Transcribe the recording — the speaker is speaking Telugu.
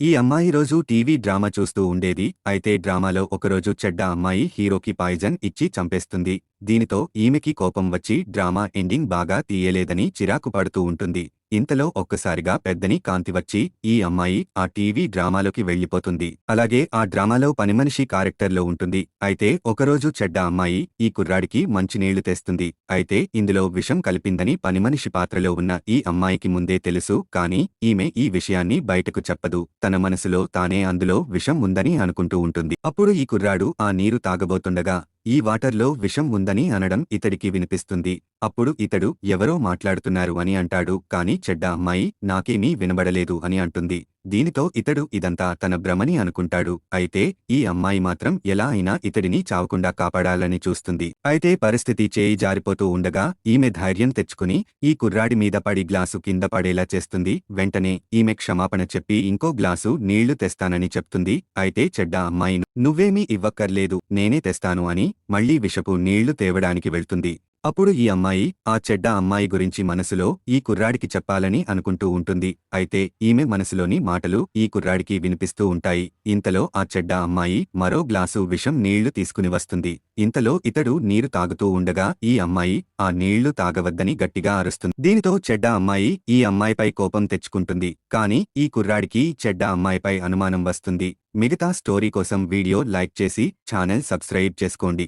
ఈ అమ్మాయి రోజు టీవీ డ్రామా చూస్తూ ఉండేది. అయితే డ్రామాలో ఒకరోజు చెడ్డ అమ్మాయి హీరోకి పాయిజన్ ఇచ్చి చంపేస్తుంది. దీనితో ఈమెకి కోపం వచ్చి డ్రామా ఎండింగ్ బాగా తీయలేదని చిరాకు పడుతూ ఉంటుంది. ఇంతలో ఒక్కసారిగా పెద్దని కాంతి వచ్చి ఈ అమ్మాయి ఆ టీవీ డ్రామాలోకి వెళ్ళిపోతుంది అలాగే ఆ డ్రామాలో పనిమనిషి క్యారెక్టర్లో ఉంటుంది. అయితే ఒకరోజు చెడ్డ అమ్మాయి ఈ కుర్రాడికి మంచినీళ్ళు తెస్తుంది. అయితే ఇందులో విషం కలిపిందని పనిమనిషి పాత్రలో ఉన్న ఈ అమ్మాయికి ముందే తెలుసు. కాని ఈమె ఈ విషయాన్ని బయటకు చెప్పదు. తన మనసులో తానే అందులో విషం ఉందని అనుకుంటూ ఉంటుంది. అప్పుడు ఈ కుర్రాడు ఆ నీరు తాగబోతుండగా ఈ వాటర్లో విషం ఉందని అనడం ఇతడికి వినిపిస్తుంది. అప్పుడు ఇతడు ఎవరో మాట్లాడుతున్నారు అని అంటాడు. కాని చెడ్డ అమ్మాయి నాకేమీ వినబడలేదు అని అంటుంది. దీనితో ఇతడు ఇదంతా తన భ్రమని అనుకుంటాడు. అయితే ఈ అమ్మాయి మాత్రం ఎలా అయినా ఇతడిని చావకుండా కాపాడాలని చూస్తుంది. అయితే పరిస్థితి చేయి జారిపోతూ ఉండగా ఈమె ధైర్యం తెచ్చుకుని ఈ కుర్రాడి మీద పడి గ్లాసు కింద పడేలా చేస్తుంది. వెంటనే ఈమె క్షమాపణ చెప్పి ఇంకో గ్లాసు నీళ్ళు తెస్తానని చెప్తుంది. అయితే చెడ్డ అమ్మాయి నువ్వేమీ ఇవ్వక్కర్లేదు నేనే తెస్తాను అని మళ్ళీ విషపు నీళ్ళు తేవడానికి వెళ్తుంది. అప్పుడు ఈ అమ్మాయి ఆ చెడ్డ అమ్మాయి గురించి మనసులో ఈ కుర్రాడికి చెప్పాలని అనుకుంటూ ఉంటుంది. అయితే ఈమె మనసులోని మాటలు ఈ కుర్రాడికి వినిపిస్తూ ఉంటాయి. ఇంతలో ఆ చెడ్డ అమ్మాయి మరో గ్లాసు విషం నీళ్ళు తీసుకుని వస్తుంది. ఇంతలో ఇతడు నీరు తాగుతూ ఉండగా ఈ అమ్మాయి ఆ నీళ్ళు తాగవద్దని గట్టిగా అరుస్తుంది. దీనితో చెడ్డ అమ్మాయి ఈ అమ్మాయిపై కోపం తెచ్చుకుంటుంది. కాని ఈ కుర్రాడికి చెడ్డ అమ్మాయిపై అనుమానం వస్తుంది. మిగతా స్టోరీ కోసం వీడియో లైక్ చేసి ఛానల్ సబ్స్క్రైబ్ చేసుకోండి.